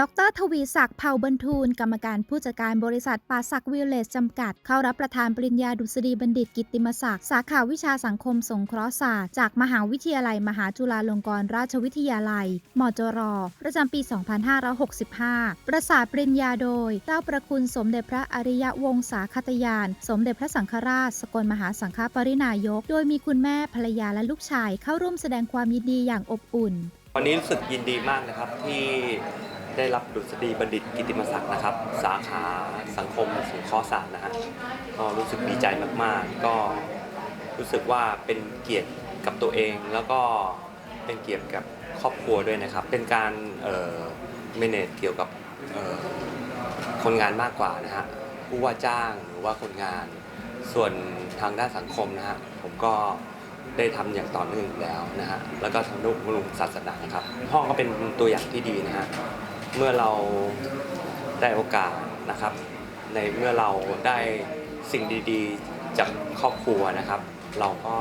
ดรทวีศักดิ์เผ่าบรรทูล กรรมการผู้จัดการบริษัทป่าศักดิ์วิลเลจจำกัด เข้ารับประทานปริญญาดุษฎีบัณฑิตกิตติมศักดิ์สาขาวิชาสังคมสงเคราะห์ศาสตร์จากมหาวิทยาลัย มหาจุฬาลงกรณราชวิทยาลัย มจร ประจำปี 2565 ประสาทปริญญาโดย เจ้าประคุณสมเด็จพระอริยวงศาคตยาน สมเด็จพระสังฆราช สกลมหาสังฆปรินายก โดยมีคุณแม่ภรรยาและลูกชาย เข้าร่วมแสดงความยินดีอย่างอบอุ่น วันนี้รู้สึกยินดีมากนะครับที่ ได้รับดุษฎีบัณฑิตกิติมศักดิ์นะครับ สาขาสังคมสงเคราะห์ศาสตร์นะฮะก็รู้สึกดีใจมากๆ ก็รู้สึกว่าเป็นเกียรติกับตัวเอง แล้วก็เป็นเกียรติกับครอบครัวด้วยนะครับ เป็นการเอ่อ manage เกี่ยวกับเอ่อคนงานมากกว่านะฮะผู้ว่าจ้างหรือว่าคนงาน ส่วนทางด้านสังคมนะฮะผมก็ได้ทำอย่างต่อเนื่องอยู่แล้วนะฮะแล้วก็ทำนุบำรุงศาสนาครับห้องก็เป็นตัวอย่างที่ดีนะฮะ เมื่อเราได้โอกาสนะครับ ในเมื่อเราได้สิ่งดีๆจากครอบครัวนะครับ เราก็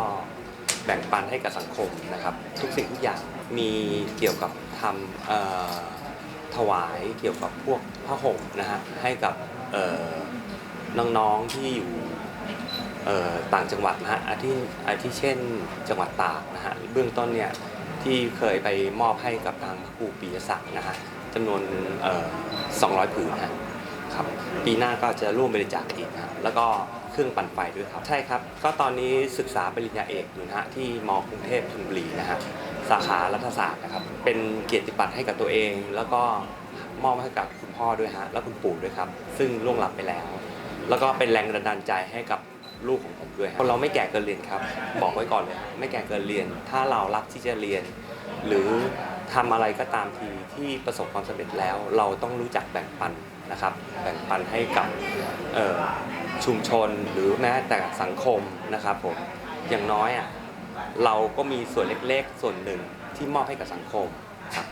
แบ่งปันให้กับสังคมนะครับ ทุกสิ่งทุกอย่างมีเกี่ยวกับทำถวายเกี่ยวกับพวกผ้าห่มนะฮะให้กับน้องๆที่อยู่ต่างจังหวัดนะฮะอาทิอาทิเช่นจังหวัดตากนะฮะเบื้องต้นเนี่ยที่เคยไปมอบให้กับทางครูปียศักดิ์นะฮะ จำนวน200 ผืนนะฮะครับปีหน้าก็จะร่วมบริจาคอีกนะฮะแล้วก็เครื่องปั่นไฟด้วยครับ ใช่ครับ ก็ตอนนี้ศึกษาปริญญาเอกอยู่นะฮะที่มกรุงเทพธนบุรีนะฮะสาขารัฐศาสตร์นะครับ เป็นเกียรติบัตรให้กับตัวเอง แล้วก็มอบให้กับคุณพ่อด้วยฮะแล้วคุณปู่ด้วยครับ ซึ่งล่วงลับไปแล้ว แล้วก็เป็นแรงบันดาลใจให้กับลูกของผมด้วยครับเราไม่แก่เกินเรียนครับ บอกไว้ก่อนเลย ไม่แก่เกินเรียน ถ้าเรารักที่จะเรียน หรือ ทำอะไรก็ตามทีที่ประสบความสำเร็จแล้ว เราต้องรู้จักแบ่งปันนะครับ แบ่งปันให้กับชุมชนหรือแม้แต่สังคมนะครับผมอย่างน้อยอะเราก็มีส่วนเล็กๆ ส่วนหนึ่งที่มอบให้กับสังคม